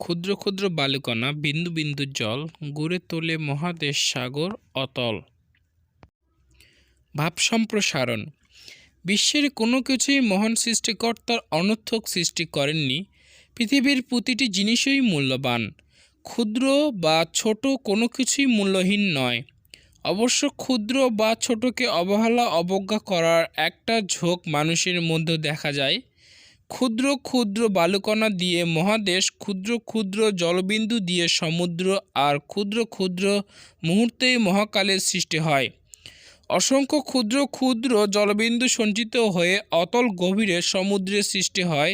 ক্ষুদ্র ক্ষুদ্র বালুকণা, বিন্দু বিন্দু জল, গড়ে তোলে মহাদেশ সাগর অতল। ভাব সম্প্রসারণ। বিশ্বের কোনো কিছুই মহান সৃষ্টিকর্তার অনর্থক সৃষ্টি করেননি। পৃথিবীর প্রতিটি জিনিসই মূল্যবান। ক্ষুদ্র বা ছোট কোনো কিছুই মূল্যহীন নয়। অবশ্য ক্ষুদ্র বা ছোটকে অবহেলা, অবজ্ঞা করার একটা ঝোঁক মানুষের মধ্যে দেখা যায়। ক্ষুদ্র ক্ষুদ্র বালুকণা দিয়ে মহাদেশ, ক্ষুদ্র ক্ষুদ্র জলবিন্দু দিয়ে সমুদ্র আর ক্ষুদ্র ক্ষুদ্র মুহূর্তেই মহাকালের সৃষ্টি হয়। অসংখ্য ক্ষুদ্র ক্ষুদ্র জলবিন্দু সঞ্চিত হয়ে অতল গভীরে সমুদ্রের সৃষ্টি হয়।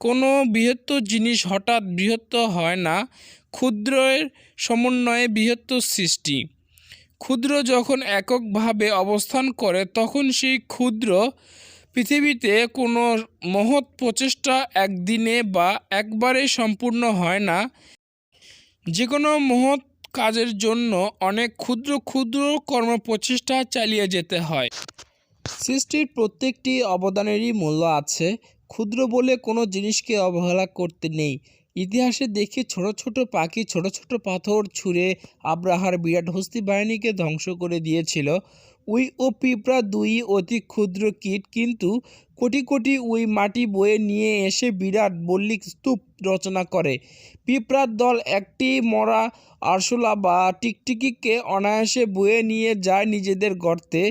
কোনো বৃহত্তর জিনিস হঠাৎ বৃহত্তর হয় না, ক্ষুদ্রের সমন্বয়ে বৃহত্তর সৃষ্টি। ক্ষুদ্র যখন এককভাবে অবস্থান করে, তখন সেই ক্ষুদ্র পৃথিবীতে কোনো মহৎ প্রচেষ্টা একদিনে বা একবারে সম্পূর্ণ হয় না। যে কোনো মহৎ কাজের জন্য অনেক ক্ষুদ্র ক্ষুদ্র কর্ম প্রচেষ্টা চালিয়ে যেতে হয়। সৃষ্টির প্রত্যেকটি অবদানেরই মূল্য আছে। ক্ষুদ্র বলে কোনো জিনিসকে অবহেলা করতে নেই। ইতিহাসে দেখি ছোট ছোট পাখি, ছোট ছোট পাথর ছুঁড়ে আব্রাহার বিরাট হস্তি বাহিনীকে ধ্বংস করে দিয়েছিল। উই ও পিঁপড়া দুই অতি ক্ষুদ্র কীট, কিন্তু কোটি কোটি উই মাটি বয়ে নিয়ে এসে বিরাট বল্লিক স্তূপ রচনা করে। পিঁপড়ার দল একটি মরা আরশোলা বা টিকটিকিকে অনায়াসে বয়ে নিয়ে যায় নিজেদের গর্তে।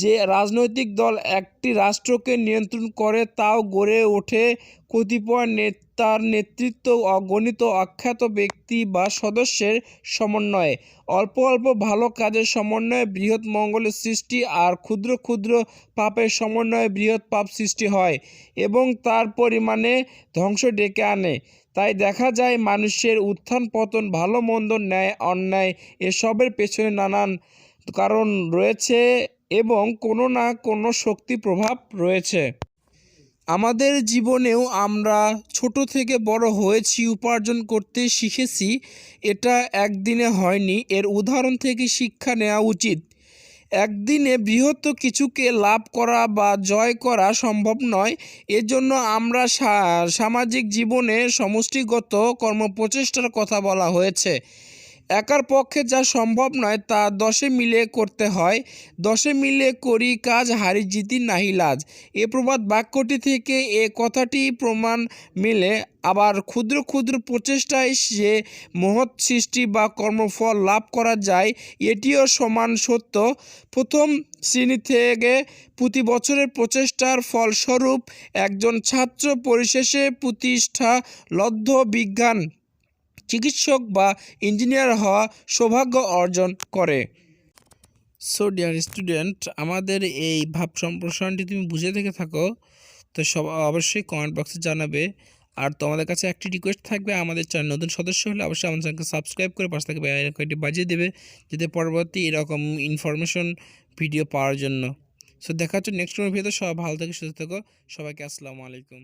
যে রাজনৈতিক দল একটি রাষ্ট্রকে নিয়ন্ত্রণ করে তাও গড়ে ওঠে, কতিপয় নেতার নেতৃত্ব অগণিত অখ্যাত ব্যক্তি বা সদস্যের সমন্বয়ে। অল্প অল্প ভালো কাজের সমন্বয়ে বৃহৎ মঙ্গলের সৃষ্টি আর ক্ষুদ্র ক্ষুদ্র পাপের সমন্বয়ে বৃহৎ পাপ সৃষ্টি হয় এবং তার পরিমাণে ধ্বংস ডেকে আনে। তাই দেখা যায় মানুষের উত্থান পতন, ভালো মন্দ ন্যায়, অন্যায় এসবের পেছনে নানান কারণ রয়েছে। এবং কোনো না কোনো শক্তি প্রভাব রয়েছে। আমাদের জীবনেও আমরা ছোট থেকে বড় হয়েছি উপার্জন করতে শিখেছি। এটা একদিনে হয়নি। এর উদাহরণ থেকে শিক্ষা নেওয়া উচিত। একদিনে বৃহৎ কিছুকে লাভ করা বা জয় করা সম্ভব নয়। এজন্য আমরা সামাজিক জীবনে সমষ্টিগত কর্মপ্রচেষ্টার কথা বলা হয়েছে। একার পক্ষে যা সম্ভব নয় তা দশে মিলে করতে হয়। দশে মিলে করি কাজ, হারি জিতি নাহি লাজ। এ প্রবাদ বাক্যটি থেকে এ কথাটি প্রমাণ মিলে। আবার ক্ষুদ্র ক্ষুদ্র প্রচেষ্টায় সে মহৎ সৃষ্টি বা কর্মফল লাভ করা যায়, এটিও সমান সত্য। প্রথম শ্রেণি থেকে প্রতি বছরের প্রচেষ্টার ফলস্বরূপ একজন ছাত্র পরিশেষে প্রতিষ্ঠা লব্ধ বিজ্ঞান। চিকিৎসক বা ইঞ্জিনিয়ার হওয়া সৌভাগ্য অর্জন করে। সো ডিয়ার স্টুডেন্ট আমাদের এই ভাব সম্প্রসারণটি তুমি বুঝে থেকে থাকো। তো সব, অবশ্যই কমেন্ট বক্সে জানাবে। আর তোমাদের কাছে একটি রিকোয়েস্ট থাকবে, আমাদের চ্যানেল নতুন সদস্য হলে অবশ্যই আমাদের চ্যানেলকে সাবস্ক্রাইব করে পাশে থাকবে আইকনটি বাজিয়ে দেবে, যাতে পরবর্তী এরকম ইনফরমেশন ভিডিও পাওয়ার জন্য। সো দেখা হচ্ছে নেক্সট কোনো ভিডিওতে সবাই ভালো থেকে, সুস্থ থাকো। সবাইকে আসসালামু আলাইকুম।